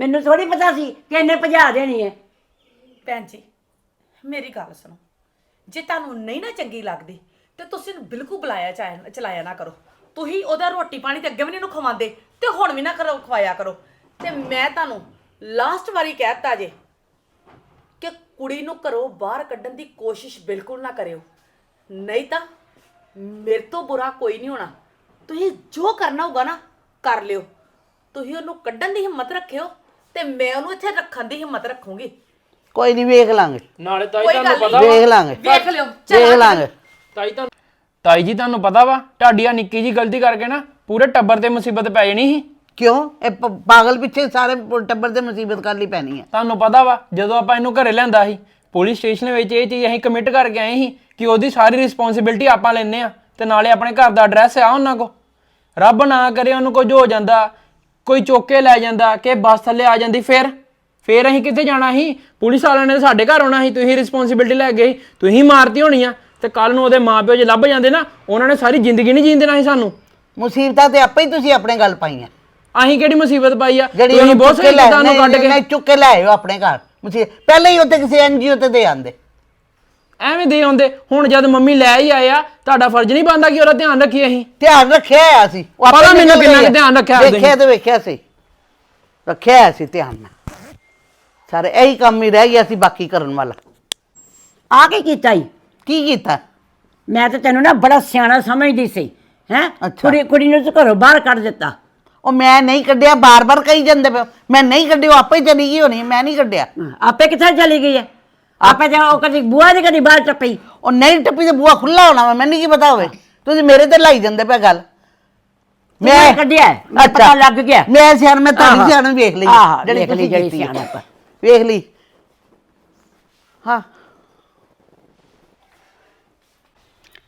ਮੈਨੂੰ ਥੋੜੀ ਪਤਾ ਸੀ ਕਿ ਇਹਨੇ ਭਜਾ ਦੇਣੀ ਹੈ। ਭੈਣ ਜੀ, ਮੇਰੀ ਗੱਲ ਸੁਣੋ। ਜੇ ਤੁਹਾਨੂੰ ਨਹੀਂ ਨਾ ਚੰਗੀ ਲੱਗਦੀ, ਤੇ ਤੁਸੀਂ ਇਹਨੂੰ ਬਿਲਕੁਲ ਬੁਲਾਇਆ ਚਾਹੇ- ਚਲਾਇਆ ਨਾ ਕਰੋ। ਤੁਸੀਂ ਉਹਦਾ ਰੋਟੀ ਪਾਣੀ ਤੇ ਅੱਗੇ ਵੀ ਨਹੀਂ ਇਹਨੂੰ ਖਵਾਉਂਦੇ, ਤੇ ਹੁਣ ਵੀ ਨਾ ਕਰੋ, ਖਵਾਇਆ ਕਰੋ। ਤੇ ਮੈਂ ਤੁਹਾਨੂੰ ਲਾਸਟ ਵਾਰੀ ਕਹਿ ਦਿੱਤਾ ਜੇ ਕਿ ਕੁੜੀ ਨੂੰ ਘਰੋਂ ਬਾਹਰ ਕੱਢਣ ਦੀ ਕੋਸ਼ਿਸ਼ ਬਿਲਕੁਲ ਨਾ ਕਰਿਓ। ਨਹੀਂ ਤਾਂ ਮੇਰੇ ਤੋਂ ਬੁਰਾ ਕੋਈ ਨਹੀਂ ਹੋਣਾ। ਤੁਸੀਂ ਜੋ ਕਰਨਾ ਹੋਗਾ ਨਾ, ਕਰ ਲਿਓ। ਤੁਸੀਂ ਉਹਨੂੰ ਕੱਢਣ ਦੀ ਹਿੰਮਤ ਰੱਖਿਓ। ਤੇ ਮੈਂ ਉਹਨੂੰ ਇੱਥੇ ਰੱਖਣ ਦੀ ਹਿੰਮਤ ਰੱਖੂੰਗੀ। ਕੋਈ ਨਹੀਂ ਵੇਖ ਲਾਂਗੇ। ਨਾਲੇ ਤਾਈ ਕੋਈ ਤੁਹਾਨੂੰ ਗੱਲ ਪਤਾ ਵੇਖ ਲਾਂਗੇ। ਵੇਖ ਲਿਓ ਵੇਖ ਲਾਂਗੇ। ਤਾਈ ਤੁਹਾਨੂੰ ਤਾਈ ਜੀ ਤੁਹਾਨੂੰ ਪਤਾ ਵਾ ਤੁਹਾਡੀ ਆ ਨਿੱਕੀ ਜੀ ਗਲਤੀ ਕਰਕੇ ਨਾ ਪੂਰੇ ਟੱਬਰ ਤੇ ਮੁਸੀਬਤ ਪੈ ਜਾਣੀ ਸੀ। ਕਿਉਂ? ਇਹ ਪ- ਪਾਗਲ ਪਿੱਛੇ ਸਾਰੇ ਪ- ਟੱਬਰ ਤੇ ਮੁਸੀਬਤ ਕਰ ਲਈ ਪੈਣੀ ਹੈ ਤੁਹਾਨੂੰ ਪਤਾ ਵਾ ਜਦੋਂ ਆਪਾਂ ਇਹਨੂੰ ਘਰੇ ਲਿਆਂਦਾ ਸੀ ਪੁਲਿਸ ਸਟੇਸ਼ਨ ਵਿੱਚ ਇਹ ਚੀਜ਼ ਅਸੀਂ ਕਮਿਟ ਕਰਕੇ ਆਏ ਸੀ ਕਿ ਉਹਦੀ ਸਾਰੀ ਰਿਸਪੌਂਸਿਬਿਲਟੀ ਆਪਾਂ ਲੈਨੇ ਆ ਤੇ ਨਾਲੇ ਆਪਣੇ ਘਰ ਦਾ ਐਡਰੈਸ ਆ ਉਹਨਾਂ ਕੋ ਰੱਬ ਨਾ ਕਰੇ ਉਹਨੂੰ ਕੁਝ ਹੋ ਜਾਂਦਾ ਕੋਈ ਚੁੱਕ ਕੇ ਲੈ ਜਾਂਦਾ ਕਿ ਬੱਸ ਥੱਲੇ ਆ ਜਾਂਦੀ ਫਿਰ? ਫਿਰ ਅਸੀਂ ਕਿੱਥੇ ਜਾਣਾ ਸੀ? ਪੁਲਿਸ ਵਾਲਿਆਂ ਨੇ ਸਾਡੇ ਘਰ ਆਉਣਾ ਸੀ ਤੁਸੀਂ ਰਿਸਪੌਂਸਿਬਿਲਟੀ ਲੈ ਗਏ ਤੁਸੀਂ ਮਾਰਤੀ ਹੋਣੀ ਆ। ਤੇ ਕੱਲ ਨੂੰ ਉਹਦੇ ਮਾਪਿਓ ਜੇ ਲੱਭ ਜਾਂਦੇ ਨਾ ਉਹਨਾਂ ਨੇ ਸਾਰੀ ਜ਼ਿੰਦਗੀ ਨਹੀਂ ਜੀਣ ਦੇਣਾ ਸੀ ਸਾਨੂੰ। ਮੁਸੀਬਤਾਂ ਤੇ ਆਪੇ ਹੀ ਤੁਸੀਂ ਆਪਣੇ ਗੱਲ ਪਾਈਆਂ। ਅਸੀਂ ਕਿਹੜੀ ਮੁਸੀਬਤ ਪਾਈ ਆ? ਜਿਹੜੀ ਤੁਸੀਂ ਬਹੁਤ ਸਹੀ ਉਹਨੂੰ ਕੱਢ ਕੇ ਚੁੱਕ ਕੇ ਲੈ ਆਇਓ ਆਪਣੇ ਘਰ। ਮੁਸੀ ਪਹਿਲਾਂ ਹੀ ਉੱਥੇ ਕਿਸੇ ਐਨਜੀਓ ਤੇ ਦੇ ਆਂਦੇ ਐਵੇਂ ਦੇ ਆਉਂਦੇ। ਹੁਣ ਜਦ ਮੰਮੀ ਲੈ ਹੀ ਆਏ ਆ ਤੁਹਾਡਾ ਫਰਜ਼ ਨਹੀਂ ਬਣਦਾ ਕਿ ਉਹਦਾ ਧਿਆਨ ਰੱਖੀਏ ਅਸੀਂ। ਧਿਆਨ ਰੱਖਿਆ ਹੋਇਆ ਸੀ ਉਹ ਆਪੇ ਪਤਾ ਮੈਨੂੰ ਕਿੰਨਾ ਕੁ। ਧਿਆਨ ਰੱਖਿਆ ਤੁਸੀਂ। ਵੇਖਿਆ ਤੇ ਵੇਖਿਆ ਸੀ। ਰੱਖਿਆ ਹੋਇਆ ਸੀ ਧਿਆਨ ਨਾਲ। ਸਾਰੇ ਇਹੀ ਕੰਮ ਹੀ ਰਹਿ ਗਿਆ ਸੀ ਬਾਕੀ ਕਰਨ ਵਾਲਾ। ਆ ਕੀ ਕੀਤਾ ਈ? ਕੀ ਕੀਤਾ? ਮੈਂ ਤਾਂ ਤੈਨੂੰ ਨਾ ਬੜਾ ਸਿਆਣਾ ਸਮਝਦੀ ਸੀ ਹੈ? ਅੱਛਾ। ਕੁੜੀ ਕੁੜੀ ਨੂੰ ਤੂੰ ਘਰੋਂ ਬਾਹਰ ਕੱਢ ਦਿੱਤਾ। ਉਹ ਮੈਂ ਨਹੀਂ ਕੱਢਿਆ ਬਾਰ-ਬਾਰ ਕਹੀ ਜਾਂਦੇ ਪਏ ਹੋ। ਮੈਂ ਨਹੀਂ ਕੱਢਿਆ ਉਹ ਆਪੇ ਚਲੀ ਗਈ ਹੋਣੀ ਮੈਂ ਨਹੀਂ ਕੱਢਿਆ। ਆਪੇ ਕਿੱਥੇ ਚਲੀ ਗਈ ਹੈ? ਆਪੇ ਤੇ ਉਹ ਕਦੀ ਬੂਆ ਦੀ ਕਦੀ ਬਾਹਰ ਟੱਪੀ। ਉਹ ਨਹੀਂ ਟੱਪੀ ਤੇ ਬੂਆ ਖੁੱਲਾ ਹੋਣਾ ਵਾ ਮੈਨੂੰ ਕੀ ਪਤਾ ਹੋਵੇ। ਤੁਸੀਂ ਮੇਰੇ ਤੇ ਲਾਈ ਜਾਂਦੇ ਪਏ ਗੱਲ। ਮੈਂ ਕੱਢਿਆ ਹੈ, ਮੈਨੂੰ ਪਤਾ ਲੱਗ ਗਿਆ। ਮੈਂ ਸਿਆਣ ਮੈਂ ਤੁਹਾਡੀ ਆਹਾ। ਸਿਆਣ ਵੇਖ ਲਈ। ਆਹਾ, ਵੇਖ ਲਈ ਤੁਸੀਂ ਜਿਹੜੀ ਕੀਤੀ ਹੈ। ਸਿਆਣਪ। ਵੇਖ ਲਈ। ਹਾਂ।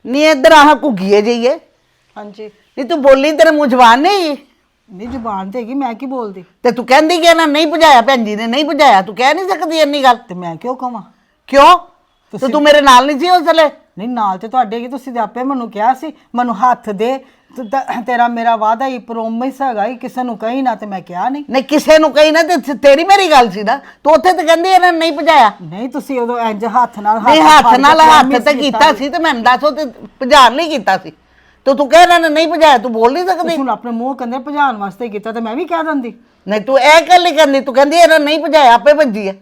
ਨੀ ਇੱਧਰ ਆਹ ਘੁੱਗੀਏ ਜਈਏ ਹਾਂਜੀ। ਨਹੀਂ ਤੂੰ ਬੋਲੀ ਤੇਰੇ ਮੂੰਹ ਜ਼ਬਾਨ ਨਹੀਂ ਨਹੀਂ ਜ਼ੁਬਾਨ ਤੇ ਹੈਗੀ ਮੈਂ ਕੀ ਬੋਲਦੀ? ਤੇ ਤੂੰ ਕਹਿੰਦੀ ਕਿ ਨਾ ਨਹੀਂ ਭਜਾਇਆ ਭੈਣ ਜੀ ਨੇ ਨਹੀਂ ਭਜਾਇਆ? ਤੂੰ ਕਹਿ ਨਹੀਂ ਸਕਦੀ ਇੰਨੀ ਗੱਲ। ਤੇ ਮੈਂ ਕਿਉਂ ਕਵਾਂ? ਕਿਉਂ? ਤੇ ਤੂੰ ਮੇਰੇ ਨਾਲ ਨਹੀਂ ਸੀ ਉਸ ਵੇਲੇ ਨਹੀਂ ਨਾਲ ਤੇ ਤੁਹਾਡੇ ਕੀ? ਤੁਸੀਂ ਤੇ ਆਪੇ ਮੈਨੂੰ ਕਿਹਾ ਸੀ ਮੈਨੂੰ ਹੱਥ ਦੇ। ਤੂੰ ਤਾਂ- ਤੇਰਾ ਮੇਰਾ ਵਾਦਾ ਹੀ ਪ੍ਰੋਮਿਸ ਹੈਗਾ ਹੀ ਕਿਸੇ ਨੂੰ ਕਹੀ ਨਾ ਤੇ ਮੈਂ ਕਿਹਾ ਨਹੀਂ। ਨਹੀਂ ਕਿਸੇ ਨੂੰ ਕਹੀ ਨਾ ਤੇ ਤੇਰੀ ਮੇਰੀ ਗੱਲ ਸੀ ਨਾ। ਤੂੰ ਉੱਥੇ ਤੇ ਕਹਿੰਦੀ ਇਹਨਾਂ ਨੇ ਨਹੀਂ ਭਜਾਇਆ। ਨਹੀਂ ਤੁਸੀਂ ਉਦੋਂ ਇੰਜ ਹੱਥ ਨਾਲ ਨਹੀਂ ਹੱਥ ਕੇ ਨਾਲ ਹੱਥ promise ਤੇ ਕੀਤਾ ਸੀ। ਤੇ ਮੈਨੂੰ ਦੱਸੋ ਤੇ ਭਜਾਣ ਲਈ ਕੀਤਾ ਸੀ। ਤੇ ਤੂੰ ਕਹਿ ਰਿਹਾ ਨਾ ਨਹੀਂ ਭਜਾਇਆ ਤੂੰ ਬੋਲ ਨਹੀਂ ਸਕਦੀ। ਤੁਸੀਂ ਹੁਣ ਆਪਣੇ ਮੂੰਹ ਕੰਦੇ ਭਜਾਉਣ ਵਾਸਤੇ ਕੀਤਾ ਤੇ ਮੈਂ ਵੀ ਕਹਿ ਦਿੰਦੀ। ਨਹੀਂ ਤੂੰ ਇਹ ਗੱਲ ਨਹੀਂ ਕਰਨੀ ਤੂੰ ਕਹਿੰਦੀ ਇਹਨਾਂ ਨੇ ਨਹੀਂ ਭਜਾਇਆ ਆਪੇ ਭੱਜੀ ਹੈ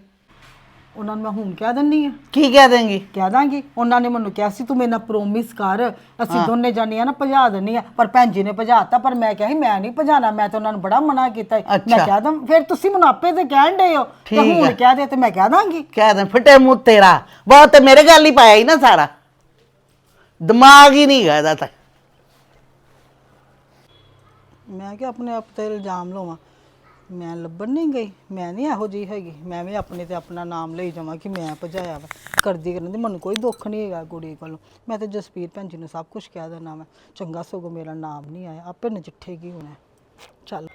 ਉਹਨਾਂ ਨੂੰ ਮੈਂ ਹੁਣ ਕਹਿ ਦਿੰਨੀ ਆ। ਕੀ ਕਹਿ ਦੇਂਗੀ? ਕਹਿ ਦਾਂਗੀ। ਉਹਨਾਂ ਨੇ ਮੈਨੂੰ ਕਿਹਾ ਸੀ ਤੂੰ ਮੇਰੇ ਨਾਲ ਪ੍ਰੋਮਿਸ ਕਰ। ਅਸੀਂ ਦੋਨੇ ਜਾਨੀਆਂ ਨਾ ਭਜਾ ਦਿੰਨੀ ਆ। ਪਰ ਭੈਣ ਜੀ ਨੇ ਭਜਾਤਾ ਪਰ ਮੈਂ ਕਿਹਾ ਸੀ ਮੈਂ ਨਹੀਂ ਭਜਾਣਾ ਮੈਂ ਤਾਂ ਉਹਨਾਂ ਨੂੰ ਬੜਾ ਮਨਾ ਕੀਤਾ ਸੀ। ਮੈਂ ਅੱਛਾ। ਕਹਿ ਦਾਂ ਫਿਰ ਤੁਸੀਂ ਮੈਨੂੰ ਆਪੇ ਤੇ ਕਹਿਣ ਡਏ ਹੋ? ਤੇ ਠੀਕ ਹੁਣ ਹੈ। ਕਹਿ ਦੇ ਤੇ ਮੈਂ ਕਹਿ ਦਾਂਗੀ। ਕਹਿ ਦੇ ਫਟੇ ਮੂੰਹ ਤੇਰਾ। ਬਹੁਤ ਤੇ ਮੇਰੇ ਗੱਲ ਹੀ ਪਾਇਆ ਹੀ ਨਾ ਸਾਰਾ। ਦਿਮਾਗ ਹੀ ਨਹੀਂ ਗਾ ਇਹਦਾ ਤਾਂ। ਮੈਂ ਕਿ ਆਪਣੇ ਆਪ ਤੇ ਇਲਜ਼ਾਮ ਲਵਾਂ। ਮੈਂ ਲੱਭਣ ਨਹੀਂ ਗਈ ਮੈਂ ਨਹੀਂ ਇਹੋ ਜਿਹੀ ਹੈਗੀ। ਮੈਂ ਵੀ ਆਪਣੇ ਤੇ ਆਪਣਾ ਨਾਮ ਲਈ ਜਾਵਾਂ ਕਿ ਮੈਂ ਭਜਾਇਆ ਵਾ। ਕਰਦੀ ਕਰਨ ਦੀ ਮੈਨੂੰ ਕੋਈ ਦੁੱਖ ਨਹੀਂ ਹੈਗਾ ਕੁੜੀ ਕੋਲੋਂ। ਮੈਂ ਤੇ ਜਸਪੀਰ ਭੈਣ ਜੀ ਨੂੰ ਸਭ ਕੁਝ ਕਹਿ ਦੇਣਾ ਮੈਂ ਚੰਗਾ ਸਗੋਂ ਮੇਰਾ ਨਾਮ ਨਹੀਂ ਆਇਆ। ਆਪੇ ਨਜਿੱਠੇਗੀ ਹੁਣ। ਇਹ। ਚੱਲ।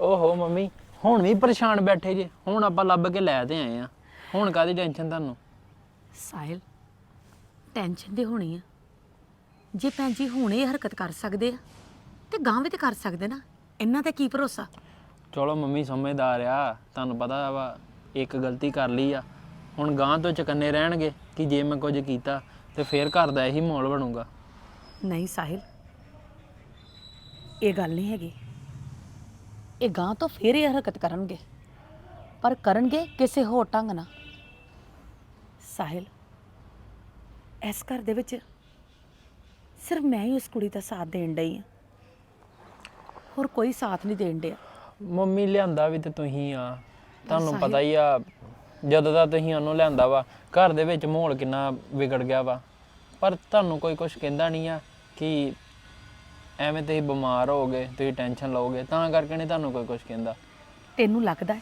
ਓਹੋ ਮੰਮੀ ਹੁਣ ਵੀ ਪਰੇਸ਼ਾਨ ਬੈਠੇ ਜੇ। ਹੁਣ ਆਪਾਂ ਲੱਭ ਕੇ ਲੈ ਤੇ ਆਏ ਆ। ਹੁਣ ਕਾਦੀ ਟੈਨਸ਼ਨ ਤੁਹਾਨੂੰ? ਸਾਹਿਲ ਟੈਨਸ਼ਨ ਤੇ ਹੋਣੀ ਆ। ਜੇ ਭੈਣ ਜੀ ਹੁਣ ਹਰਕਤ ਕਰ ਸਕਦੇ ਆ ਤੇ ਗਾਂ ਵੀ ਤੇ ਕਰ ਸਕਦੇ ਨਾ। ਇਹਨਾਂ ਤੇ ਕੀ ਭਰੋਸਾ? ਚਲੋ ਮੰਮੀ ਸਮਝਦਾਰ ਆ ਤੁਹਾਨੂੰ ਪਤਾ ਵਾ ਇੱਕ ਗਲਤੀ ਕਰ ਲਈ ਆ। ਹੁਣ ਗਾਂ ਤੋਂ ਚਕੰਨੇ ਰਹਿਣਗੇ ਕਿ ਜੇ ਮੈਂ ਕੁਝ ਕੀਤਾ ਤੇ ਫੇਰ ਘਰ ਦਾ ਇਹੀ ਮਾਹੌਲ ਬਣੂਗਾ। ਨਹੀਂ ਸਾਹਿਲ ਇਹ ਗੱਲ ਨਹੀਂ ਹੈਗੀ। ਇਹ ਗਾਂ ਤੋਂ ਫੇਰ ਇਹ ਹਰਕਤ ਕਰਨਗੇ ਪਰ ਕਰਨਗੇ ਕਿਸੇ ਹੋਰ ਢੰਗ ਨਾਲ। ਸਾਹਿਲ ਇਸ ਘਰ ਦੇ ਵਿੱਚ ਸਿਰਫ ਮੈਂ ਹੀ ਉਸ ਕੁੜੀ ਦਾ ਸਾਥ ਦੇਣ ਡਈ ਆ ਹੋਰ ਕੋਈ ਸਾਥ ਨਹੀਂ ਦੇਣ ਡਿਆ। ਮੰਮੀ ਲਿਆਂਦਾ ਵੀ ਤੇ ਤੁਸੀਂ ਆ। ਤੁਹਾਨੂੰ ਪਤਾ ਹੀ ਆ ਜਦੋਂ ਦਾ ਤੁਸੀਂ ਉਹਨੂੰ ਲਿਆਂਦਾ ਵਾ ਘਰ ਦੇ ਵਿੱਚ ਮਾਹੌਲ ਕਿੰਨਾ ਵਿਗੜ ਗਿਆ ਵਾ। ਪਰ ਤੁਹਾਨੂੰ ਕੋਈ ਕੁਝ ਕਹਿੰਦਾ ਨਹੀਂ ਆ ਕਿ ਐਵੇਂ ਤੁਸੀਂ ਬਿਮਾਰ ਹੋਗੇ ਤੁਸੀਂ ਟੈਨਸ਼ਨ ਲਓਗੇ ਤਾਂ ਕਰਕੇ ਨਹੀਂ ਤੁਹਾਨੂੰ ਕੋਈ ਕੁਝ ਕਹਿੰਦਾ। ਤੈਨੂੰ ਲੱਗਦਾ ਹੈ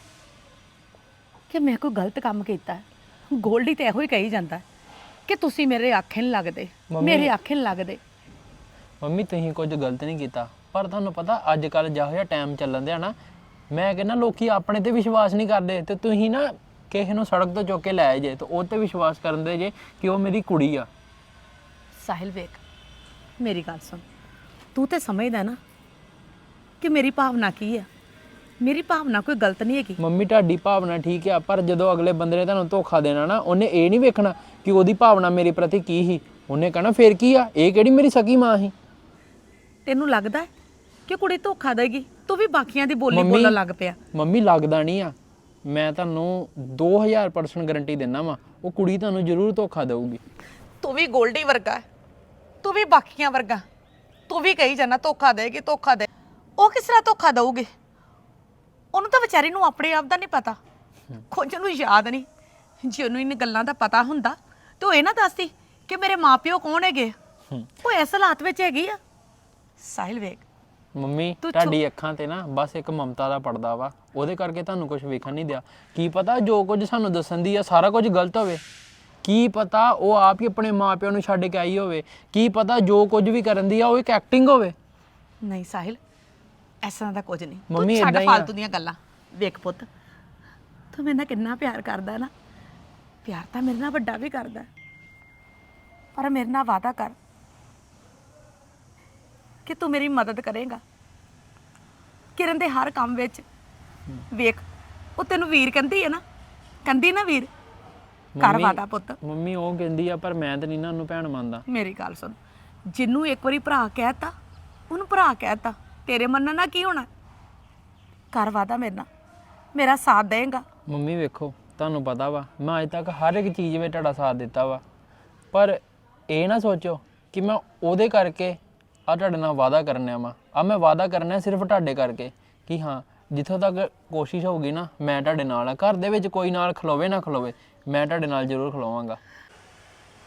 ਕਿ ਮੈਂ ਕੋਈ ਗਲਤ ਕੰਮ ਕੀਤਾ ਹੈ? ਗੋਲਡੀ ਤੇ ਇਹੋ ਹੀ ਕਹੀ ਜਾਂਦਾ ਹੈ ਕਿ ਤੁਸੀਂ ਮੇਰੇ ਆਖੇ ਨਹੀਂ ਲੱਗਦੇ ਮੰਮੀ- ਮੇਰੇ ਆਖੇ ਨਹੀਂ ਲੱਗਦੇ। ਮੰਮੀ ਤੁਸੀਂ ਕੁਝ ਗਲਤ ਨਹੀਂ ਕੀਤਾ। ਪਰ ਤੁਹਾਨੂੰ ਪਤਾ ਅੱਜ ਕੱਲ ਜਿਹੋ ਜਿਹਾ ਟਾਈਮ ਚੱਲਣ ਦਿਆ ਨਾ ਮੈਂ ਕਹਿੰਦਾ ਲੋਕੀ ਆਪਣੇ ਤੇ ਵਿਸ਼ਵਾਸ ਨਹੀਂ ਕਰਦੇ। ਤੇ ਤੁਸੀਂ ਨਾ ਕਿਸੇ ਨੂੰ ਸੜਕ ਤੋਂ ਚੁੱਕ ਕੇ ਲੈ ਜੇ ਤੇ ਉਹ ਤੇ ਵਿਸ਼ਵਾਸ ਕਰਨ ਦੇ ਜੇ ਕਿ ਉਹ ਮੇਰੀ ਕੁੜੀ ਆ। ਸਾਹਿਲ ਵੇਖ ਮੇਰੀ ਗੱਲ ਸੁਣ। ਤੂੰ ਤੇ ਸਮਝਦਾ ਨਾ ਕਿ ਮੇਰੀ ਭਾਵਨਾ ਕੀ ਆ? ਮੇਰੀ ਭਾਵਨਾ ਕੋਈ ਗਲਤ ਨਹੀਂ ਹੈਗੀ। ਮੰਮੀ ਤੁਹਾਡੀ ਭਾਵਨਾ ਠੀਕ ਆ ਪਰ ਜਦੋਂ ਅਗਲੇ ਬੰਦੇ ਨੇ ਤੁਹਾਨੂੰ ਧੋਖਾ ਦੇਣਾ ਨਾ ਉਹਨੇ ਇਹ ਨਹੀਂ ਵੇਖਣਾ ਕਿ ਉਹਦੀ ਭਾਵਨਾ ਮੇਰੇ ਪ੍ਰਤੀ ਕੀ ਸੀ। ਉਹਨੇ ਕਹਣਾ ਫੇਰ ਕੀ ਆ? ਇਹ ਕਿਹੜੀ ਮੇਰੀ ਸਕੀ ਮਾਂ ਸੀ? ਤੈਨੂੰ ਲੱਗਦਾ ਹੈ ਕਿ ਕੁੜੀ ਧੋਖਾ ਦੇਗੀ ਤੂੰ ਵੀ ਬਾਕੀਆਂ ਦੀ ਬੋਲੀ ਮੰਮੀ- ਬੋਲਣ ਲੱਗ ਪਿਆ। ਮੰਮੀ ਲੱਗਦਾ ਨਹੀਂ ਆ। ਮੈਂ ਤੁਹਾਨੂੰ 2000% ਗਾਰੰਟੀ ਦਿੰਦਾ ਵਾਂ। ਉਹ ਕੁੜੀ ਤੁਹਾਨੂੰ ਜ਼ਰੂਰ ਧੋਖਾ ਦੇਊਗੀ। ਤੂੰ ਵੀ ਗੋਲਡੀ ਵਰਗਾ ਹੈ। ਤੂੰ ਵੀ ਬਾਕੀਆਂ ਵਰਗਾ ਤੂੰ ਵੀ ਕਹੀ ਜਾਣਾ ਧੋਖਾ ਦੇਗੀ ਧੋਖਾ ਦੇ। ਉਹ ਕਿਸ ਤਰ੍ਹਾਂ ਧੋਖਾ ਦਊਗੀ? ਉਹਨੂੰ ਤਾਂ ਵਿਚਾਰੀ ਨੂੰ ਆਪਣੇ ਆਪ ਦਾ ਨਹੀਂ ਪਤਾ। ਕੁਝ ਨੂੰ ਯਾਦ ਨਹੀਂ। ਜੇ ਉਹਨੂੰ ਇਹਨਾਂ ਗੱਲਾਂ ਦਾ ਪਤਾ ਹੁੰਦਾ ਤੇ ਉਹ ਇਹ ਨਾ ਦੱਸਦੀ ਕਿ ਮੇਰੇ ਮਾਪਿਓ ਕੌਣ ਹੈਗੇ ਉਹ ਇਸ ਹਾਲਾਤ ਵਿੱਚ ਹੈਗੀ ਆ। ਸਾਹਿਲ ਵੇਖ। ਮੰਮੀ ਤੂੰ ਤੁਹਾਡੀ ਅੱਖਾਂ ਤੇ ਨਾ ਬਸ ਇੱਕ ਮਮਤਾ ਦਾ ਪਰਦਾ ਵਾ। ਉਹਦੇ ਕਰਕੇ ਤੁਹਾਨੂੰ ਕੁਝ ਵੇਖਣ ਨਹੀਂ ਦਿਆ। ਕੀ ਪਤਾ ਜੋ ਕੁਝ ਸਾਨੂੰ ਦੱਸਣ ਦੀ ਆ ਸਾਰਾ ਕੁਝ ਗਲਤ ਹੋਵੇ। ਕੀ ਪਤਾ ਉਹ ਆਪ ਹੀ ਆਪਣੇ ਮਾਪਿਆਂ ਨੂੰ ਛੱਡ ਕੇ ਆਈ ਹੋਵੇ। ਕੀ ਪਤਾ ਜੋ ਕੁਝ ਵੀ ਕਰਨ ਦੀ ਆ ਉਹ ਇੱਕ ਐਕਟਿੰਗ ਹੋਵੇ। ਨਹੀਂ ਸਾਹਿਲ ਐਸਾ ਦਾ ਕੁਝ ਨਹੀਂ। ਮੰਮੀ ਏਦਾਂ ਹੀ ਆ। ਫਾਲਤੂ ਦੀਆਂ ਗੱਲਾਂ। ਵੇਖ ਪੁੱਤ ਤੂੰ ਮੇਰੇ ਨਾਲ ਕਿੰਨਾ ਪਿਆਰ ਕਰਦਾ ਨਾ। ਪਿਆਰ ਤਾਂ ਮੇਰੇ ਨਾਲ ਵੱਡਾ ਵੀ ਕਰਦਾ। ਪਰ ਮੇਰੇ ਨਾਲ ਵਾਅਦਾ ਕਰ। ਕਿ ਤੂੰ ਮੇਰੀ ਮਦਦ ਕਰੇਗਾ। ਕਿਰਨ ਦੇ ਹਰ ਕੰਮ ਵਿੱਚ ਵੇਖ ਉਹ ਤੈਨੂੰ ਵੀਰ ਕਹਿੰਦੀ ਹੈ ਨਾ। ਕਹਿੰਦੀ ਨਾ ਵੀਰ ਕਰ ਮੰਮੀ- ਵਾਦਾ ਪੁੱਤ। ਮੰਮੀ ਉਹ ਕਹਿੰਦੀ ਆ ਪਰ ਮੈਂ ਤਾਂ ਨਹੀਂ ਨਾ ਉਹਨੂੰ ਭੈਣ ਮੰਨਦਾ। ਮੇਰੀ ਗੱਲ ਸੁਣ ਜਿੰਨੂੰ ਇੱਕ ਵਾਰੀ ਭਰਾ ਕਹਿਤਾ ਉਹਨੂੰ ਭਰਾ ਕਹਿਤਾ ਤੇਰੇ ਮੰਨਣ ਨਾਲ ਕੀ ਹੋਣਾ? ਕਰ ਵਾਦਾ ਮੇਰੇ ਨਾਲ ਮੇਰਾ ਸਾਥ ਦੇਂਗਾ। ਮੰਮੀ ਵੇਖੋ ਤੁਹਾਨੂੰ ਪਤਾ ਵਾ ਮੈਂ ਅਜੇ ਤੱਕ ਹਰ ਇੱਕ ਚੀਜ਼ ਵਿੱਚ ਤੁਹਾਡਾ ਸਾਥ ਦਿੱਤਾ ਵਾ। ਪਰ ਇਹ ਨਾ ਸੋਚੋ ਕਿ ਮੈਂ ਉਹਦੇ ਕਰਕੇ ਆ ਤੁਹਾਡੇ ਨਾਲ ਵਾਅਦਾ ਕਰਨਿਆ ਵਾ। ਆ ਮੈਂ ਵਾਅਦਾ ਕਰਨਾ ਸਿਰਫ ਤੁਹਾਡੇ ਕਰਕੇ ਕਿ ਹਾਂ ਜਿੱਥੋਂ ਤੱਕ ਕੋਸ਼ਿਸ਼ ਹੋਊਗੀ ਨਾ ਮੈਂ ਤੁਹਾਡੇ ਨਾਲ ਆ। ਘਰ ਦੇ ਵਿੱਚ ਕੋਈ ਨਾਲ ਖਲੋਵੇ ਨਾ ਖਲੋਵੇ ਮੈਂ ਤੁਹਾਡੇ ਨਾਲ ਜ਼ਰੂਰ ਖਲੋਵਾਂਗਾ।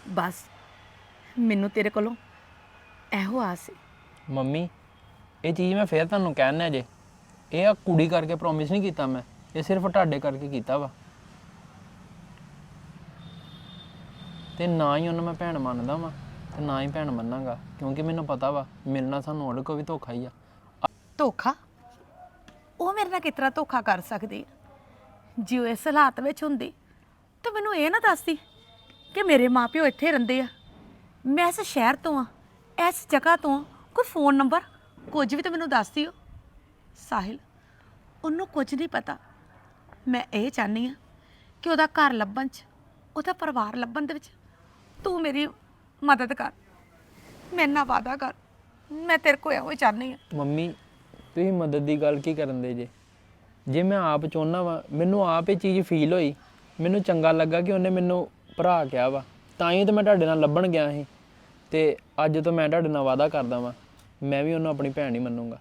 ਬਸ ਮੈਨੂੰ ਤੇਰੇ ਕੋਲੋਂ ਇਹੋ ਆਸ ਸੀ। ਮੰਮੀ ਇਹ ਚੀਜ਼ ਮੈਂ ਫੇਰ ਤੁਹਾਨੂੰ ਕਹਿਣਾ ਜੇ। ਇਹ ਆ ਕੁੜੀ ਕਰਕੇ ਪ੍ਰੋਮਿਸ ਨਹੀਂ ਕੀਤਾ ਮੈਂ ਇਹ ਸਿਰਫ ਤੁਹਾਡੇ ਕਰਕੇ ਕੀਤਾ ਵਾ। ਤੇ ਨਾ ਹੀ ਉਹਨੂੰ ਮੈਂ ਭੈਣ ਮੰਨਦਾ ਵਾਂ। ਤੇ ਨਾ ਹੀ ਭੈਣ ਮੰਨਾਂਗਾ, ਕਿਉਂਕਿ ਮੈਨੂੰ ਪਤਾ ਵਾ, ਮੇਰੇ ਨਾਲ ਸਾਨੂੰ ਉਹਦੇ ਕੋਲ ਵੀ ਧੋਖਾ ਹੀ ਆ। ਧੋਖਾ? ਉਹ ਮੇਰੇ ਨਾਲ ਕਿਤਰਾ ਧੋਖਾ ਕਰ ਸਕਦੀ ਹੈ ਜੇ ਉਹ ਇਸ ਹਾਲਾਤ ਵਿੱਚ ਹੁੰਦੀ, ਤਾਂ ਮੈਨੂੰ ਇਹ ਨਾ ਦੱਸਦੀ ਕਿ ਮੇਰੇ ਮਾਪਿਓ ਇੱਥੇ ਰਹਿੰਦੇ ਆ। ਮੈਂ ਇਸ ਸ਼ਹਿਰ ਤੋਂ ਆ, ਇਸ ਜਗ੍ਹਾ ਤੋਂ ਆ। ਕੋਈ ਫੋਨ ਨੰਬਰ ਕੁਝ ਵੀ ਤਾਂ ਮੈਨੂੰ ਦੱਸ ਦਿਓ ਸਾਹਿਲ, ਉਹਨੂੰ ਕੁਝ ਨਹੀਂ ਪਤਾ। ਮੈਂ ਇਹ ਚਾਹਨੀ ਆ ਕਿ ਉਹਦਾ ਘਰ ਲੱਭਣ 'ਚ, ਉਹਦਾ ਪਰਿਵਾਰ ਲੱਭਣ ਦੇ ਵਿੱਚ ਤੂੰ ਮੇਰੀ ਮਦਦ ਕਰ। ਮੇਰੇ ਨਾਲ ਵਾਅਦਾ ਕਰ। ਮੈਂ ਤੇਰੇ ਕੋਲ ਇਹੋ ਹੀ ਚਾਹਨੀ ਆ ਮੰਮੀ ਤੁਸੀਂ ਮਦਦ ਦੀ ਗੱਲ ਕੀ ਕਰਨ ਦੇ ਜੇ? ਜੇ ਮੈਂ ਆਪ ਚਾਹੁੰਦਾ ਵਾਂ ਮੈਨੂੰ ਆਪ ਇਹ ਚੀਜ਼ ਫੀਲ ਹੋਈ। ਮੈਨੂੰ ਚੰਗਾ ਲੱਗਾ ਕਿ ਉਹਨੇ ਮੈਨੂੰ ਭਰਾ ਕਿਹਾ ਵਾ। ਤਾਂ ਹੀ ਤਾਂ ਮੈਂ ਤੁਹਾਡੇ ਨਾਲ ਲੱਭਣ ਗਿਆ ਸੀ। ਤੇ ਅੱਜ ਤੋਂ ਮੈਂ ਤੁਹਾਡੇ ਨਾਲ ਵਾਅਦਾ ਕਰਦਾ ਵਾਂ। ਮੈਂ ਵੀ ਉਹਨੂੰ ਆਪਣੀ ਭੈਣ ਹੀ ਮੰਨੂੰਗਾ।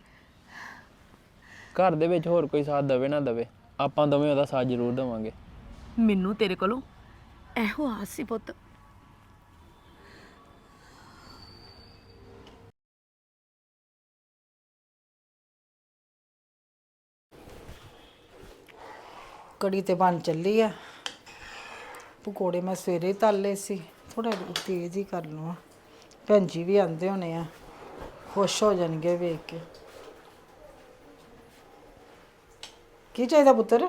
ਘਰ ਦੇ ਵਿੱਚ ਹੋਰ ਕੋਈ ਸਾਥ ਦਵੇ ਨਾ ਦਵੇ। ਆਪਾਂ ਦੋਵੇਂ ਉਹਦਾ ਸਾਥ ਜ਼ਰੂਰ ਦੇਵਾਂਗੇ। ਮੈਨੂੰ ਤੇਰੇ ਕੋਲੋਂ ਇਹੋ ਆਸ ਸੀ ਪੁੱਤ। ਕੜੀ ਤੇ ਬਣ ਚੱਲੀ ਆ। ਪਕੌੜੇ ਮੈਂ ਸਵੇਰੇ ਤਲ ਲਏ ਸੀ ਥੋੜਾ ਤੇਜ਼ ਹੀ ਕਰ ਲਵਾਂ। ਭੈਣ ਜੀ ਵੀ ਆਂਦੇ ਹੋਣੇ ਆ ਖੁਸ਼ ਹੋ ਜਾਣਗੇ ਵੇਖ ਕੇ। ਕੀ ਚਾਹੀਦਾ ਪੁੱਤਰ?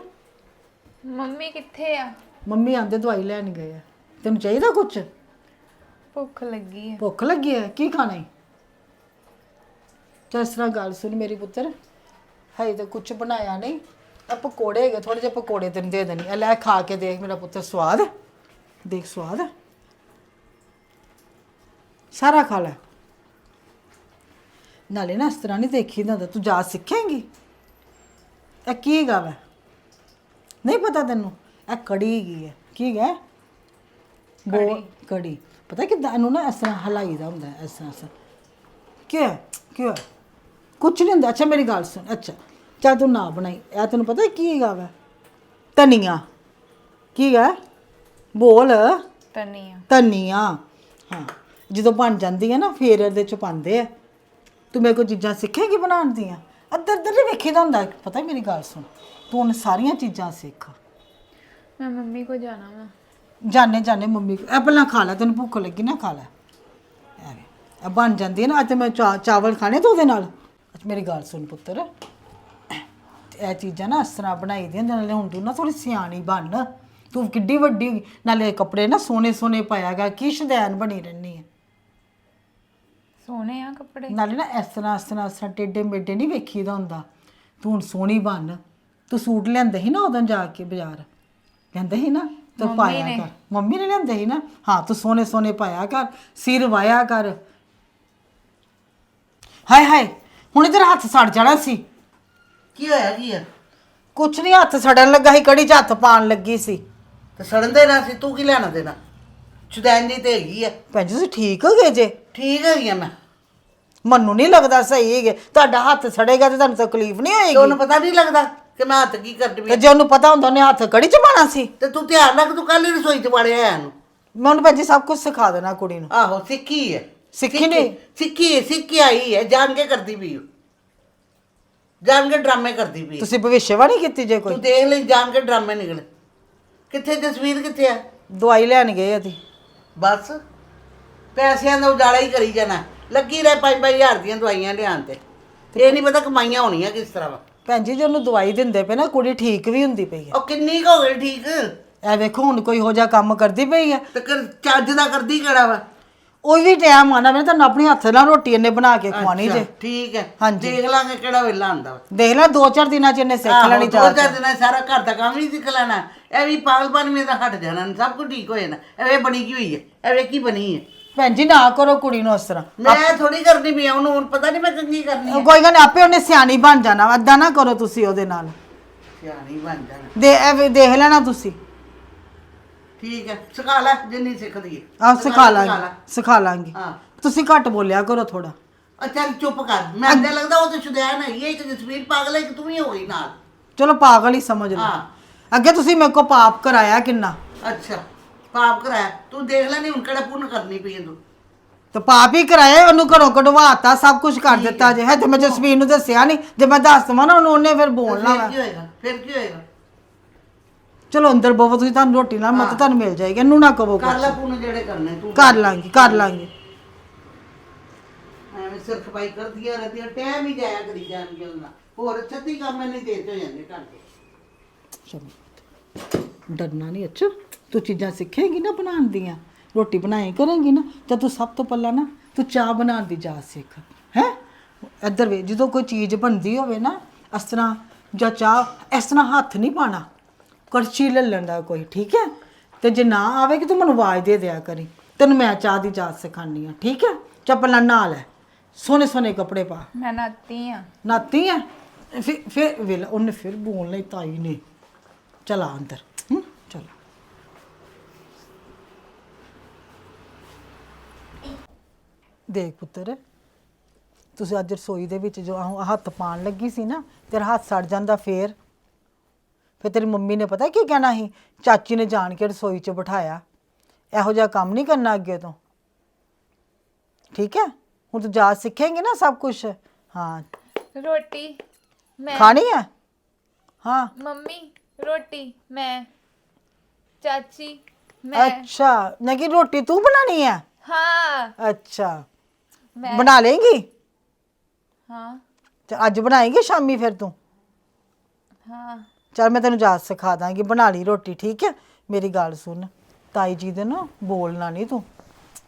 ਮੰਮੀ ਕਿੱਥੇ ਆ? ਮੰਮੀ ਆਂਦੇ ਦਵਾਈ ਲੈਣ ਗਏ ਆ। ਤੈਨੂੰ ਚਾਹੀਦਾ ਕੁਝ ਭੁੱਖ ਲੱਗੀ ਆ। ਭੁੱਖ ਲੱਗੀ ਹੈ ਕੀ ਖਾਣਾ ਹੈ ਚੱਲ ਇਸ ਤਰ੍ਹਾਂ ਗੱਲ ਸੁਣ ਮੇਰੀ ਪੁੱਤਰ। ਹਾਈ ਤਾਂ ਕੁਝ ਬਣਾਇਆ ਨਹੀਂ। ਆ ਪਕੌੜੇ ਹੈਗੇ ਥੋੜੇ ਜਿਹੇ ਪਕੌੜੇ ਤੈਨੂੰ ਦੇ ਦੇਣੀ ਆ। ਲੈ ਖਾ ਕੇ ਦੇਖ ਮੇਰਾ ਪੁੱਤਰ ਸਵਾਦ। ਹੈ? ਦੇਖ ਸਵਾਦ। ਹੈ? ਸਾਰਾ ਖਾ ਲੈ। ਨਾਲੇ ਨਾ ਇਸ ਤਰ੍ਹਾਂ ਨਹੀਂ ਦੇਖੀ ਨਾ ਤੂੰ ਜਾ ਸਿੱਖੇਂਗੀ। ਇਹ ਕੀ ਹੈਗਾ ਵਾ ਨਹੀਂ ਪਤਾ ਤੈਨੂੰ? ਇਹ ਕੜੀ ਹੈਗੀ ਹੈ। ਕੀ ਹੈ ਬੋ ਕੜੀ। ਪਤਾ ਕਿਦਾਂ ਇਹਨੂੰ ਨਾ ਇਸ ਤਰ੍ਹਾਂ ਹਲਾਈਦਾ ਹੁੰਦਾ ਹੈ, ਇਸ ਤਰ੍ਹਾਂ ਇਸ ਤਰ੍ਹਾਂ। ਕੀ ਹੈ? ਕੀ ਹੈ? ਕੁਛ ਨਹੀਂ ਹੁੰਦਾ। ਅੱਛਾ ਮੇਰੀ ਗੱਲ ਸੁਣ। ਅੱਛਾ। ਚੱਲ ਤੂੰ ਨਾ ਬਣਾਈ। ਇਹ ਤੈਨੂੰ ਪਤਾ ਕੀ ਹੈਗਾ ਵਾ? ਧਨੀਆ। ਕੀ ਹੈ ਬੋਲ। ਤਨੀਆ ਧਨੀਆ। ਹਾਂ। ਜਦੋਂ ਬਣ ਜਾਂਦੀ ਹੈ ਨਾ ਫੇਰ ਇਹਦੇ ਚ ਪਾਉਂਦੇ ਆ। ਤੂੰ ਮੇਰੇ ਕੋਲ ਚੀਜ਼ਾਂ ਸਿੱਖੇਗੀ ਬਣਾਉਣ ਦੀਆਂ? ਅੱਧਰ ਅੱਧਰ ਹੀ ਵੇਖੀਦਾ ਹੁੰਦਾ। ਪਤਾ ਮੇਰੀ ਗੱਲ ਸੁਣ। ਤੂੰ ਹੁਣ ਸਾਰੀਆਂ ਚੀਜ਼ਾਂ ਸਿੱਖ। ਮੈਂ ਮੰਮੀ ਕੋ ਜਾਣਾ ਵਾ। ਜਾਣੇ ਜਾਣੇ ਮੰਮੀ ਕੋਲ। ਇਹ ਪਹਿਲਾਂ ਖਾ ਲੈ ਤੈਨੂੰ ਭੁੱਖ ਲੱਗੀ ਨਾ ਖਾ ਲੈ। ਐਵੇਂ। ਇਹ ਬਣ ਜਾਂਦੀ ਹੈ ਨਾ ਅੱਜ ਮੈਂ ਚਾ- ਚਾਵਲ ਖਾਣੇ ਤੇ ਉਹਦੇ ਨਾਲ? ਅੱਛਾ ਮੇਰੀ ਗੱਲ ਸੁਣ ਪੁੱਤਰ। ਇਹ ਚੀਜ਼ਾਂ ਨਾ ਇਸ ਤਰ੍ਹਾਂ ਬਣਾਈ ਦੀਆਂ ਨਾਲੇ ਹੁਣ ਤੂੰ ਨਾ ਥੋੜੀ ਸਿਆਣੀ ਬਣ। ਤੂੰ ਕਿੱਡੀ ਵੱਡੀ। ਨਾਲੇ ਕੱਪੜੇ ਨਾ ਸੋਨੇ ਸੋਨੇ ਪਾਇਆਗਾ ਕੀ ਸ਼ਦੈਨ ਬਣੀ ਰਹਿਣੀ ਹੈ ਸੋਹਣੇ ਆ ਕੱਪੜੇ। ਨਾਲੇ ਨਾ ਇਸ ਤਰ੍ਹਾਂ ਇਸ ਤਰ੍ਹਾਂ ਇਸ ਤਰ੍ਹਾਂ ਟੇਡੇ ਮੇਡੇ ਨਹੀਂ ਵੇਖੀਦਾ ਹੁੰਦਾ। ਤੂੰ ਹੁਣ ਸੋਹਣੀ ਬਣ। ਤੂੰ ਸੂਟ ਲਿਆਂਦੇ ਸੀ ਨਾ ਉਦੋਂ ਜਾ ਕੇ ਬਾਜ਼ਾਰ? ਲਿਆਂਦੇ ਸੀ ਨਾ? ਤੂੰ ਪਾਇਆ ਕਰ। ਮੰਮੀ ਨੇ ਲਿਆਂਦੇ ਸੀ ਨਾ? ਹਾਂ ਤੂੰ ਸੋਹਣੇ ਸੋਹਣੇ ਪਾਇਆ ਕਰ ਸਿਰ ਵਾਇਆ ਕਰ। ਹਾਏ ਹਾਏ ਹੁਣ ਤੇਰਾ ਹੱਥ ਸੜ ਜਾਣਾ ਸੀ। ਕੀ ਹੋਇਆ ਕੀ ਹੈ ਕੁਛ ਨਹੀਂ ਹੱਥ ਸੜਨ ਲੱਗਾ ਸੀ ਕੜੀ 'ਚ ਹੱਥ ਪਾਣ ਲੱਗੀ ਸੀ। ਤੇ ਸੜਨ ਦੇ ਨਾ ਸੀ ਤੂੰ ਕੀ ਲੈਣਾ ਦੇਣਾ? ਚੁਦੈਨ ਦੀ ਤੇ ਹੈਗੀ ਹੈ ਭੈਣ ਜੀ ਤੁਸੀਂ ਠੀਕ ਹੋ ਗਏ ਜੇ? ਠੀਕ ਹੈਗੀ ਆ ਮੈਂ। ਮੈਨੂੰ ਨਹੀਂ ਲੱਗਦਾ ਸਹੀ ਹੈਗੇ। ਤੁਹਾਡਾ ਹੱਥ ਸੜੇਗਾ ਤੇ ਤੁਹਾਨੂੰ ਤਕਲੀਫ ਨਹੀਂ ਤੇ ਹੋਏਗੀ ਉਹਨੂੰ ਪਤਾ ਨਹੀਂ ਲੱਗਦਾ ਕਿ ਮੈਂ ਹੱਥ ਕੀ ਕਰਦੀ ਤੇ ਪਈ ਜੇ ਉਹਨੂੰ ਪਤਾ ਹੁੰਦਾ ਉਹਨੇ ਹੱਥ ਕੜੀ 'ਚ ਪਾਣਾ ਸੀ। ਤੇ ਤੂੰ ਧਿਆਨ ਰੱਖ ਤੂੰ ਕੱਲ ਹੀ ਰਸੋਈ ਚ ਵੜਿਆ ਆਇਆ ਨੂੰ ਮੈਂ ਉਹਨੂੰ ਭੈਣ ਜੀ ਸਭ ਕੁਝ ਸਿਖਾ ਦੇਣਾ ਕੁੜੀ ਨੂੰ। ਆਹੋ ਸਿੱਖੀ ਹੈ। ਸਿੱਖੀ ਨਹੀਂ ਸਿੱਖੀ ਹੈ ਸਿੱਖੀ ਆਈ ਹੈ ਜਾਣ ਕੇ ਕਰਦੀ ਪਈ ਉਹ ਜਾਣ ਕੇ ਡਰਾਮੇ ਕਰਦੀ ਪਈ। ਤੁਸੀਂ ਭਵਿੱਖਬਾਣੀ ਕੀਤੀ ਜੇ ਕੋਈ? ਤੂੰ ਦੇਖ ਲੈ ਜਾਣ ਕੇ ਡਰਾਮੇ ਨਿਕਲੇ। ਕਿੱਥੇ ਤਸਵੀਰ ਕਿੱਥੇ ਆ? ਦਵਾਈ ਲੈਣ ਗਏ ਅਸੀਂ ਬਸ। ਪੈਸਿਆਂ ਦਾ ਉਜਾਲਾ ਹੀ ਕਰੀ ਜਾਣਾ। ਲੱਗੀ ਰਹਿ 5-5000 ਦੀਆਂ ਦਵਾਈਆਂ ਲਿਆਉਣ ਤੇ। ਇਹ ਨਹੀਂ ਪਤਾ ਕਮਾਈਆਂ ਹੋਣੀਆਂ ਕਿਸ ਤਰ੍ਹਾਂ ਵਾ। ਭੈਣ ਜੀ ਜੇ ਉਹਨੂੰ ਦਵਾਈ ਦਿੰਦੇ ਪਏ ਨਾ ਕੁੜੀ ਠੀਕ ਵੀ ਹੁੰਦੀ ਪਈ ਹੈ ਉਹ ਕਿੰਨੀ ਕੁ ਹੋ ਗਈ ਠੀਕ? ਐ ਵੇਖੋ ਹੁਣ ਕੋਈ ਹੋ ਜਾ ਕੰਮ ਕਰਦੀ ਪਈ ਹੈ ਤੇ ਕਰ ਚੱਜ ਦਾ ਕਰਦੀ ਕਿਹੜਾ ਵਾ? ਉਹ ਵੀ ਟਾਈਮ ਆਣਾ ਮੈਂ ਤੁਹਾਨੂੰ ਆਪਣੇ ਹੱਥ ਨਾਲ ਰੋਟੀ ਇਹਨੇ ਬਣਾ ਕੇ ਖਵਾਣੀ ਜੇ। ਠੀਕ ਹੈ। ਹਾਂਜੀ। ਦੇਖ ਲਾਂਗੇ ਕਿਹੜਾ ਵੇਲਾ ਆਂਦਾ ਵਾ ਦੇਖ ਲੈ ਦੋ ਚਾਰ ਦਿਨਾਂ ਚ ਇਹਨੇ ਸਿੱਖ ਆਹੋ, ਲੈਣੀ ਦੋ ਚਾਹ ਚਾਰ ਦਿਨਾਂ। 'ਚ ਸਾਰਾ ਘਰ ਦਾ ਕੰਮ ਹੀ ਸਿੱਖ ਲੈਣਾ। ਇਹ ਵੀ ਪਾਗਲਪਨ ਮੇ ਦਾ ਹਟ ਜਾਣਾ ਸਭ ਕੁਝ ਠੀਕ ਹੋ ਜਾਣਾ। ਐਵੇਂ ਬਣੀ ਕੀ ਹੋਈ ਹੈ? ਐਵੇਂ ਕੀ ਬਣੀ ਹੈ? ਭੈਣ ਜੀ ਨਾ ਕਰੋ ਕੁੜੀ ਨੂੰ ਉਸ ਤਰ੍ਹਾਂ। ਮੈਂ ਥੋੜੀ ਕਰਨੀ ਪਈ ਆ, ਉਹਨੂੰ ਹੁਣ ਪਤਾ ਨਹੀਂ ਮੈਂ ਚੰਗੀ ਕਰਨੀ ਹੈ ਕੋਈ ਗੱਲ ਨੀ, ਆਪੇ ਉਹਨੇ ਸਿਆਣੀ ਬਣ ਜਾਣਾ ਏਦਾਂ ਨਾ ਕਰੋ ਤੁਸੀਂ ਉਹਦੇ ਨਾਲ। ਸਿਆਣੀ ਬਣ ਜਾਣਾ। ਦੇ ਐਵੇਂ ਦੇਖ ਲੈਣਾ ਤੁਸੀਂ। ਠੀਕ ਹੈ ਸਿਖਾ ਲੈ ਜਿੰਨੀ ਸਿੱਖਦੀ ਹੈ ਆਹ ਸਿਖਾ। ਲਾਂਗੇ ਸਿਖਾ ਲਾਂਗੇ। ਹਾਂ। ਤੁਸੀਂ ਘੱਟ ਬੋਲਿਆ ਕਰੋ ਥੋੜਾ ਆ ਚੱਲ ਚੁੱਪ ਕਰ ਮੈਂ ਤਾਂ ਲੱਗਦਾ ਉਹ ਤੇ ਸ਼ੁਦੈਨ ਹੈਗੀ ਹੈ ਇੱਕ ਜਸਵੀਰ ਪਾਗਲ ਹੈ ਇੱਕ ਤੂੰ ਹੀ ਹੋ ਗਈ ਨਾਲ। ਚਲੋ ਪਾਗਲ ਹੀ ਸਮਝ ਲਓ। ਹਾਂ। ਅੱਗੇ ਤੁਸੀਂ ਮੇਰੇ ਕੋ ਪਾਪ ਕਰਾਇਆ ਕਿੰਨਾ? ਅੱਛਾ ਪਾਪ ਕਰਾਇਆ। ਤੂੰ ਦੇਖ ਲੈ ਨਹੀਂ ਹੁਣ ਕਿਹੜਾ ਪੁੰਨ ਕਰਨੀ ਪਈ ਹੈ ਤੂੰ। ਤੇ ਪਾਪ ਹੀ ਕਰਾਇਆ ਉਹਨੂੰ ਘਰੋਂ ਕਢਵਾਤਾ ਸਭ ਕੁਝ ਕਰ ਦਿੱਤਾ ਜੇ। ਹੈ ਤੇ ਮੈਂ ਜਸਵੀਰ ਨੂੰ ਦੱਸਿਆ ਨਹੀਂ ਜੇ ਮੈਂ ਦੱਸ ਦਵਾਂ ਨਾ ਉਹਨੂੰ ਉਹਨੇ ਫਿਰ ਬੋਲਣਾ ਫਿਰ ਵਾ। ਕੀ ਹੋਏਗਾ? ਫਿਰ ਕੀ ਹੋਏਗਾ? ਚਲੋ ਅੰਦਰ ਬਵੋ ਤੁਸੀਂ ਤੁਹਾਨੂੰ ਰੋਟੀ ਨਾਲ ਮਤ ਤੁਹਾਨੂੰ ਮਿਲ ਜਾਏਗੀ ਇਹਨੂੰ ਨਾ ਕਹੋ ਕਰ ਲੈ ਕੁਛ ਪੁੰਨ ਜਿਹੜੇ ਕਰਨੇ ਤੂੰ ਕਰ ਲਾਂਗੀ ਕਰ ਲਾਂਗੀ। ਐਵੇਂ ਸਿਰ ਖਪਾਈ ਕਰਦੀਆਂ ਰਹਦੀਆਂ ਟਾਈਮ ਹੀ ਜਾਇਆ ਕਰੀ ਜਾਣ ਗਿਲਣਾ ਹੋਰ ਛੱਤੀ ਕੰਮ ਨਹੀਂ ਦੇ ਹੋ ਜਾਂਦੇ ਘਰ ਦੇ। ਡਰਨਾ ਨਹੀਂ ਅੱਛਾ। ਤੂੰ ਚੀਜ਼ਾਂ ਸਿੱਖੇਂਗੀ ਨਾ ਬਣਾਉਣ ਦੀਆਂ ਰੋਟੀ ਬਣਾਏ ਕਰੇਂਗੀ ਨਾ ਤਾਂ ਤੂੰ ਸਭ ਤੋਂ ਪਹਿਲਾਂ ਨਾ ਤੂੰ ਚਾਹ ਬਣਾਉਣ ਦੀ ਜਾਚ ਸਿੱਖ ਹੈ? ਇੱਧਰ ਵੇ ਜਦੋਂ ਕੋਈ ਚੀਜ਼ ਬਣਦੀ ਹੋਵੇ ਨਾ ਇਸ ਤਰ੍ਹਾਂ ਜਾਂ ਚਾਹ ਇਸ ਤਰ੍ਹਾਂ ਹੱਥ ਨਹੀਂ ਪਾਣਾ ਕੜਛੀ ਲੈ ਲੈਂਦਾ ਕੋਈ ਠੀਕ ਹੈ? ਤੇ ਜੇ ਨਾ ਆਵੇ ਕਿ ਤੂੰ ਮੈਨੂੰ ਆਵਾਜ਼ ਦੇ ਦਿਆ ਕਰੀ। ਤੈਨੂੰ ਮੈਂ ਚਾਹ ਦੀ ਜਾਚ ਸਿਖਾਣੀ ਆ ਠੀਕ ਹੈ? ਚੱਲ ਪਹਿਲਾਂ ਨਹਾ ਲੈ। ਸੋਹਣੇ ਸੋਹਣੇ ਕੱਪੜੇ ਪਾ। ਮੈਂ ਨਾਤੀ ਆ। ਨਾਤੀ ਹੈ ਫਿਰ ਫਿਰ ਵੇਲਾ ਉਹਨੇ ਫਿਰ ਬੋਲ ਲਈ ਤਾਈ ਨੇ। ਚਲਾ ਅੰਦਰ ਹੂੰ? ਚਲ। ਦੇਖ ਪੁੱਤਰ ਤੁਸੀਂ ਅੱਜ ਰਸੋਈ ਦੇ ਵਿੱਚ ਜੋ ਆਹ ਹੱਥ ਪਾਣ ਲੱਗੀ ਸੀ ਨਾ ਤੇਰਾ ਹੱਥ ਸੜ ਜਾਂਦਾ ਫੇਰ। ਫਿਰ ਤੇਰੀ ਮੰਮੀ ਨੇ ਪਤਾ ਕੀ ਕਹਿਣਾ ਸੀ? ਚਾਚੀ ਨੇ ਜਾਣ ਕੇ ਰਸੋਈ 'ਚ ਬਿਠਾਇਆ। ਇਹੋ ਜਿਹਾ ਕੰਮ ਨਹੀਂ ਕਰਨਾ ਅੱਗੇ ਤੋਂ। ਠੀਕ ਹੈ? ਹੁਣ ਤੂੰ ਜਾ ਸਿੱਖੇਂਗੀ ਨਾ ਸਭ ਕੁਝ ਹਾਂ। ਰੋਟੀ ਮੈਂ। ਖਾਣੀ ਹੈ ਹਾਂ। ਮੰਮੀ ਰੋਟੀ ਮੈਂ। ਚਾਚੀ ਮੈਂ। ਅੱਛਾ। ਨਹੀਂ ਕਿ ਰੋਟੀ ਤੂੰ ਬਣਾਣੀ ਹੈ ਹਾਂ। ਅੱਛਾ। ਮੈਂ। ਬਣਾ ਲੇਂਗੀ ਹਾਂ। ਤੇ ਅੱਜ ਬਣਾਏਂਗੀ ਸ਼ਾਮੀ ਫਿਰ ਤੂੰ? ਹਾਂ। ਚਲ ਮੈਂ ਤੈਨੂੰ ਜਾਚ ਸਿਖਾ ਦਾਂਗੀ ਬਣਾ ਲਈ ਰੋਟੀ ਠੀਕ ਹੈ? ਮੇਰੀ ਗੱਲ ਸੁਣ। ਤਾਈ ਜੀ ਦੇ ਨਾ ਬੋਲਣਾ ਨਹੀਂ ਤੂੰ।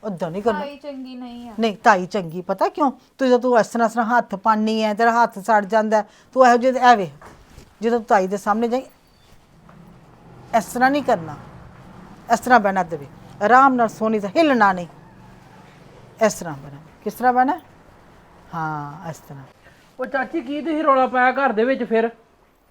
ਓਦਾਂ ਨਹੀਂ ਕਰਨਾ। ਭਾਈ ਚੰਗੀ ਨਹੀਂ ਆ। ਨਹੀਂ ਤਾਈ ਚੰਗੀ ਪਤਾ ਕਿਉਂ? ਤੂੰ ਜਦੋਂ ਤੂੰ ਇਸ ਤਰ੍ਹਾਂ ਇਸ ਤਰ੍ਹਾਂ ਹੱਥ ਪਾਣੀ ਹੈ ਤੇਰਾ ਹੱਥ ਸੜ ਜਾਂਦਾ ਹੈ, ਤੂੰ ਇਹੋ ਜਿਹੇ ਐਵੇਂ ਜਦੋਂ ਤੂੰ ਤਾਈ ਦੇ ਸਾਹਮਣੇ ਜਾਈ ਇਸ ਤਰ੍ਹਾਂ ਨਹੀਂ ਕਰਨਾ। ਇਸ ਤਰ੍ਹਾਂ ਬਹਿਣਾ ਦੇਵੇ ਆਰਾਮ ਨਾਲ ਸੋਨੀ ਦਾ ਹਿੱਲਣਾ ਨਹੀਂ। ਇਸ ਤਰ੍ਹਾਂ ਬਹਿਣਾ। ਕਿਸ ਤਰ੍ਹਾਂ ਬਹਿਣਾ? ਹਾਂ ਇਸ ਤਰ੍ਹਾਂ। ਉਹ ਚਾਚੀ ਕੀ ਤੁਸੀਂ ਰੌਲਾ ਪਾਇਆ ਘਰ ਦੇ ਵਿੱਚ ਫਿਰ?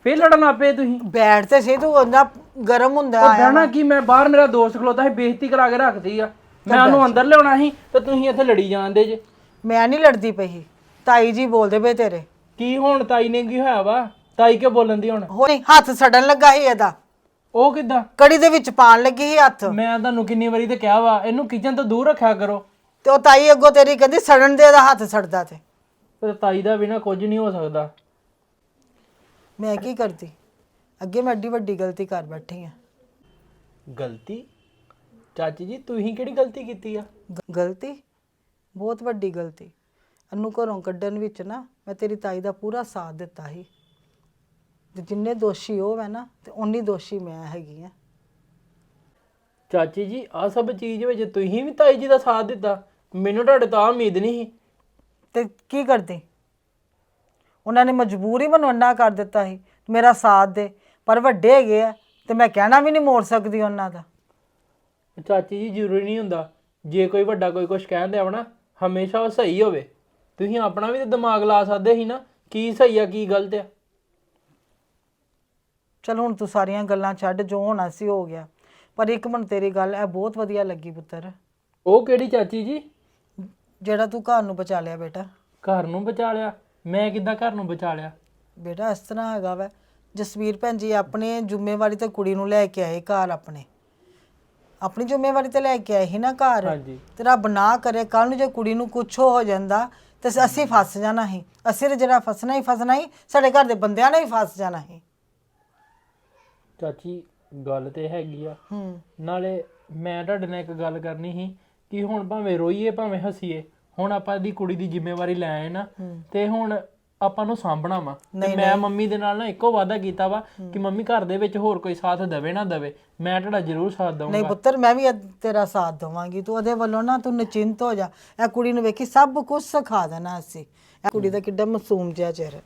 ਫਿਰ ਲੜਨ ਆਪੇ ਤੁਸੀਂ? ਬੈਠ ਤੇ ਸੇ ਤੂੰ ਉਹਦਾ ਗਰਮ ਹੁੰਦਾ ਉਹ ਬਹਿਣਾ ਕੀ ਮੈਂ ਬਾਹਰ ਮੇਰਾ ਦੋਸਤ ਖਲੋਤਾ ਸੀ ਬੇਇੱਜ਼ਤੀ ਕਰਾ ਕੇ ਰੱਖਦੀ ਆ। ਮੈਂ ਉਹਨੂੰ ਅੰਦਰ ਲਿਆਉਣਾ ਸੀ ਤੇ ਤੁਸੀਂ ਇੱਥੇ ਲੜੀ ਜਾਂਦੇ ਜੇ। ਮੈਂ ਨਹੀਂ ਲੜਦੀ ਪਈ। ਤਾਈ ਜੀ ਬੋਲਦੇ ਪਏ ਤੇਰੇ। ਕੀ ਹੁਣ ਤਾਈ ਨੇ ਕੀ ਹੋਇਆ ਵਾ? ਤਾਈ ਕਿਉਂ ਬੋਲਣ ਦੀ ਹੁਣ? ਹੋ ਨਹੀਂ ਹੱਥ ਸੜਨ ਲੱਗਾ ਸੀ ਇਹਦਾ। ਉਹ ਕਿੱਦਾਂ? ਕੜੀ ਦੇ ਵਿੱਚ ਪਾਣ ਲੱਗੀ ਸੀ ਹੱਥ। ਮੈਂ ਤੁਹਾਨੂੰ ਕਿੰਨੀ ਵਾਰੀ ਤੇ ਕਿਹਾ ਵਾ ਇਹਨੂੰ ਕਿਚਨ ਤੋਂ ਦੂਰ ਰੱਖਿਆ ਕਰੋ। ਤੇ ਉਹ ਤਾਈ ਅੱਗੋਂ ਤੇਰੀ ਕਹਿੰਦੀ ਸੜਨ ਦੇ ਇਹਦਾ ਹੱਥ ਸੜਦਾ ਤੇ। ਤਾਈ ਦਾ ਬਿਨਾ ਕੁਝ ਨਹੀਂ ਹੋ ਸਕਦਾ। ਮੈਂ ਕੀ ਕਰਦੀ? ਅੱਗੇ ਮੈਂ ਐਡੀ ਵੱਡੀ ਗਲਤੀ ਕਰ ਬੈਠੀ ਆ। ਗਲਤੀ? ਚਾਚੀ ਜੀ ਤੁਸੀਂ ਕਿਹੜੀ ਗਲਤੀ ਕੀਤੀ ਆ? ਗਲਤੀ? ਬਹੁਤ ਵੱਡੀ ਗਲਤੀ। ਇਹਨੂੰ ਘਰੋਂ ਕੱਢਣ ਵਿੱਚ ਨਾ ਮੈਂ ਤੇਰੀ ਤਾਈ ਦਾ ਪੂਰਾ ਸਾਥ ਦਿੱਤਾ ਸੀ। ਤੇ ਜਿੰਨੇ ਦੋਸ਼ੀ ਉਹ ਹੈ ਨਾ ਤੇ ਉਨੀ ਦੋਸ਼ੀ ਮੈਂ ਹੈਗੀ ਆ। ਚਾਚੀ ਜੀ ਆ ਸਭ ਚੀਜ਼ ਵਿੱਚ ਤੁਸੀਂ ਵੀ ਤਾਈ ਜੀ ਦਾ ਸਾਥ ਦਿੱਤਾ। ਮੈਨੂੰ ਤੁਹਾਡੇ ਤੋਂ ਆਹ ਉਮੀਦ ਨਹੀਂ ਸੀ। ਤੇ ਕੀ ਕਰਦੀ? ਉਹਨਾਂ ਨੇ ਮਜਬੂਰੀ ਮੈਨੂੰ ਅੰਨਾ ਕਰ ਦਿੱਤਾ ਸੀ ਮੇਰਾ ਸਾਥ ਦੇ ਪਰ ਵੱਡੇ ਹੈਗੇ ਆ ਤੇ ਮੈਂ ਕਹਿਣਾ ਵੀ ਨਹੀਂ ਮੋੜ ਸਕਦੀ ਉਹਨਾਂ ਦਾ। ਚਾਚੀ ਜੀ ਜ਼ਰੂਰੀ ਨਹੀਂ ਹੁੰਦਾ। ਜੇ ਕੋਈ ਵੱਡਾ ਕੋਈ ਕੁਝ ਕਹਿੰਦੇ ਆ ਨਾ ਹਮੇਸ਼ਾ ਉਹ ਸਹੀ ਹੋਵੇ। ਤੁਸੀਂ ਆਪਣਾ ਵੀ ਤਾਂ ਦਿਮਾਗ ਲਾ ਸਕਦੇ ਸੀ ਨਾ ਕੀ ਸਹੀ ਆ ਕੀ ਗਲਤ ਆ। ਚਲ ਹੁਣ ਤੂੰ ਸਾਰੀਆਂ ਗੱਲਾਂ ਛੱਡ ਜੋ ਹੋਣਾ ਸੀ ਹੋ ਗਿਆ। ਪਰ ਇੱਕ ਮਨ ਤੇਰੀ ਗੱਲ ਇਹ ਬਹੁਤ ਵਧੀਆ ਲੱਗੀ ਪੁੱਤਰ। ਉਹ ਕਿਹੜੀ ਚਾਚੀ ਜੀ? ਜਿਹੜਾ ਤੂੰ ਘਰ ਨੂੰ ਬਚਾ ਲਿਆ ਬੇਟਾ। ਘਰ ਨੂੰ ਬਚਾ ਲਿਆ? ਮੈਂ ਕਿੱਦਾਂ ਘਰ ਨੂੰ ਬਚਾ ਲਿਆ? ਬੇਟਾ ਇਸ ਤਰ੍ਹਾਂ ਹੈਗਾ ਵੈ। ਜਸਵੀਰ ਭੈਣ ਜੀ ਆਪਣੇ ਜ਼ਿੰਮੇਵਾਰੀ ਤੇ ਕੁੜੀ ਨੂੰ ਲੈ ਕੇ ਆਏ ਘਰ ਆਪਣੇ। ਆਪਣੀ ਜ਼ਿੰਮੇਵਾਰੀ ਤੇ ਲੈ ਕੇ ਆਏ ਸੀ ਨਾ ਘਰ। ਹਾਂਜੀ। ਤੇ ਰੱਬ ਨਾ ਕਰੇ ਕੱਲ ਨੂੰ ਜੇ ਕੁੜੀ ਨੂੰ ਕੁਝ ਹੋ ਜਾਂਦਾ ਤੇ ਅਸੀਂ ਫਸ ਜਾਣਾ ਸੀ। ਅਸੀਂ ਤੇ ਜਿਹੜਾ ਫਸਣਾ ਹੀ ਫਸਣਾ ਹੀ ਸਾਡੇ ਘਰ ਦੇ ਬੰਦਿਆਂ ਨੇ ਵੀ ਫਸ ਜਾਣਾ ਸੀ। ਚਾਚੀ ਗੱਲ ਤੇ ਹੈਗੀ ਆ। ਹੂੰ। ਨਾਲੇ ਮੈਂ ਤੁਹਾਡੇ ਨਾਲ ਇੱਕ ਗੱਲ ਕਰਨੀ ਸੀ ਕਿ ਹੁਣ ਭਾਵੇਂ ਰੋਈਏ ਭਾਵੇਂ ਹੱਸੀਏ ਹੁਣ ਆਪਾਂ ਇਹਦੀ ਕੁੜੀ ਦੀ ਜ਼ਿੰਮੇਵਾਰੀ ਲੈ ਆਏ ਨਾ ਤੇ ਹੁਣ ਆਪਾਂ ਨੂੰ ਸਾਂਭਣਾ ਵਾ। ਤੇ ਮੈਂ ਮੰਮੀ ਦੇ ਨਾਲ ਨਾ ਇੱਕੋ ਵਾਅਦਾ ਕੀਤਾ ਵਾ ਕਿ ਮੰਮੀ ਘਰ ਦੇ ਵਿੱਚ ਹੋਰ ਕੋਈ ਸਾਥ ਦੇਵੇ ਨਾ ਦੇਵੇ ਮੈਂ ਤੁਹਾਡਾ ਜ਼ਰੂਰ ਸਾਥ ਨਹੀਂ ਦਊਂਗਾ ਪੁੱਤਰ ਮੈਂ ਵੀ ਤੇਰਾ ਸਾਥ ਦਵਾਂਗੀ ਤੂੰ ਉਹਦੇ ਵੱਲੋਂ ਨਾ ਤੂੰ ਨਿਚਿੰਤ ਹੋ ਜਾ। ਇਹ ਕੁੜੀ ਨੂੰ ਵੇਖੀ ਸਭ ਕੁਝ ਸਿਖਾ ਦੇਣਾ ਅਸੀਂ। ਇਹ ਕੁੜੀ ਦਾ ਕਿੱਡਾ ਮਾਸੂਮ ਜਿਹਾ ਚਿਹਰਾ।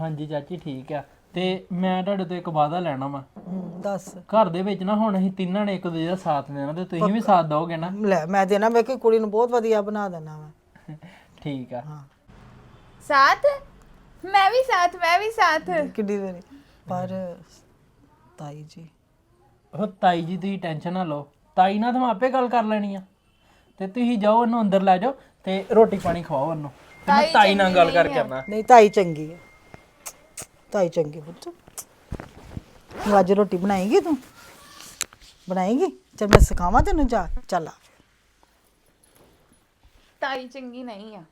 ਹਾਂਜੀ ਚਾਚੀ ਠੀਕ ਆ। ਤੇ ਮੈਂ ਤੁਹਾਡੇ ਤੋਂ ਇੱਕ ਵਾਅਦਾ ਲੈਣਾ ਵਾ। ਹੂੰ ਦੱਸ। ਘਰ ਦੇ ਵਿੱਚ ਨਾ ਹੁਣ ਅਸੀਂ ਤਿੰਨਾਂ ਨੇ ਇੱਕ ਦੂਜੇ ਦਾ ਸਾਥ ਦੇਣਾ ਤੇ ਤੁਸੀਂ ਵੀ ਸਾਥ ਦਿਓਗੇ ਨਾ। ਲੈ ਮੈਂ ਦੇਣਾ ਵੇਖ ਕੇ ਕੁੜੀ ਨੂੰ ਬਹੁਤ ਵਧੀਆ ਬਣਾ ਦੇਣਾ ਵਾ। ਠੀਕ ਆ। ਸਾਥ? ਮੈਂ ਵੀ ਸਾਥ ਮੈਂ ਵੀ ਸਾਥ। ਕਿੱਡੀ ਵਾਰੀ ਪਰ ਤਾਈ ਜੀ। ਉਹ ਤਾਈ ਜੀ ਤੁਸੀਂ ਟੈਨਸ਼ਨ ਨਾ ਲਓ। ਤਾਈ ਨਾਲ ਤਾਂ ਮੈਂ ਆਪੇ ਗੱਲ ਕਰ ਲੈਣੀ ਆ। ਤੇ ਤੁਸੀਂ ਜਾਓ ਉਹਨੂੰ ਅੰਦਰ ਲੈ ਜਾਓ ਤੇ ਰੋਟੀ ਪਾਣੀ ਖਵਾਓ ਉਹਨੂੰ। ਤੇ ਮੈਂ ਤਾਈ ਨਾਲ ਗੱਲ ਕਰਕੇ ਆਉਣਾ ਨਹੀਂ ਤਾਈ ਚੰਗੀ ਹੈ ਤਾਈ ਚੰਗੀ ਪੁੱਤ। ਤੂੰ ਅੱਜ ਰੋਟੀ ਬਣਾਏਗੀ ਤੂੰ? ਬਣਾਏਗੀ? ਚਲ ਮੈਂ ਸਿਖਾਵਾਂ ਤੈਨੂੰ ਜਾ, ਚੱਲ ਆ ਤਾਈ ਚੰਗੀ ਨਹੀਂ ਆ।